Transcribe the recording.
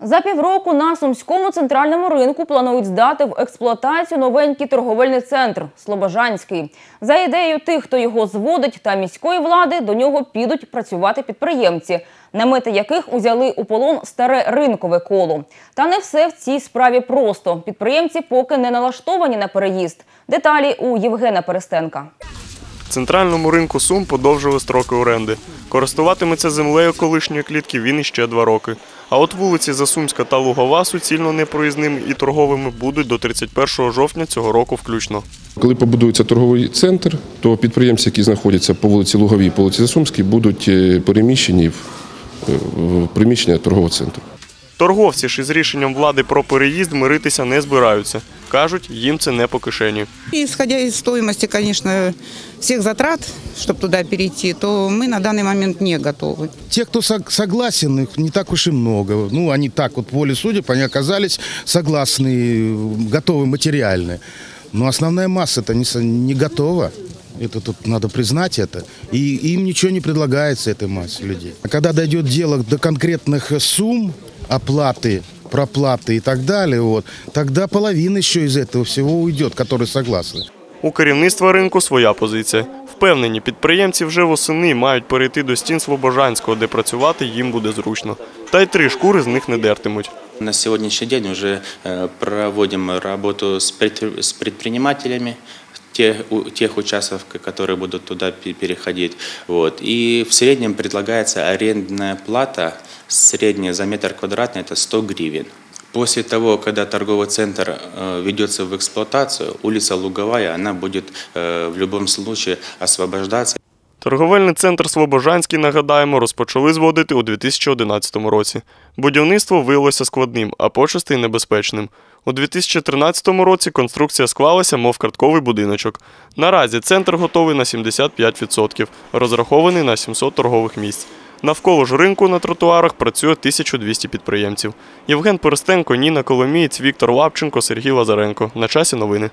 За півроку на сумському центральному ринку планують здати в експлуатацію новенький торговельний центр Слобожанський. За ідеєю тих, хто його зводить, та міської влади до нього підуть працювати підприємці, намети яких узяли у полон старе ринкове коло. Та не все в цій справі просто. Підприємці поки не налаштовані на переїзд. Деталі у Євгена Перестенка. Центральному ринку Сум подовжили строки оренди. Користуватиметься землею колишньої клітки він іще два роки. А от вулиці Засумська та Лугова суцільно непроїзними і торговими будуть до 31 жовтня цього року включно. Коли побудується торговий центр, то підприємці, які знаходяться по вулиці Луговій, по вулиці Засумській, будуть е, переміщені в е, в приміщення торгового центру. Торговці ж із рішенням влади про переїзд миритися не збираються. Кажуть, їм це не по кишені. И исходя из стоимости, конечно, всех затрат, чтобы туда перейти, то мы на данный момент не готовы. Те, кто сог- согласен, их не так уж и много. Ну, они так вот, воле судеб, они оказались согласны, э, готовы материально. Но основная масса-то не, со- не готова. Это тут надо признать это. И им ничего не предлагается этой массе людей. А когда дойдет дело до конкретных сумм оплаты, проплаты и так далее, вот, тогда половина еще из этого всего уйдет, которые согласны. У керівництва ринку своя позиція. Впевнені, підприємці вже восени мають перейти до стін Слобожанського, де працювати їм буде зручно. Та й три шкури з них не дертимуть. На сегодняшний день уже э, проводим работу с предпри- с предпринимателями тех, у- тех участков, которые будут туда пе- переходить. Вот. И в среднем предлагается арендная плата, средняя за метр квадратный – это 100 гривен. После того, когда торговый центр э, ведется в эксплуатацию, улица Луговая, она будет э, в любом случае освобождаться. Торговельний центр Слобожанський, нагадаємо, розпочали зводити у 2011 році. Будівництво виявилося складним, а почасти й небезпечним. У 2013 році конструкція склалася, мов картковий будиночок. Наразі центр готовий на 75%, розрахований на 700 торгових місць. Навколо ж ринку на тротуарах працює 1200 підприємців. Євген Перестенко, Ніна Коломієць, Віктор Лапченко, Сергій Лазаренко. На часі новини.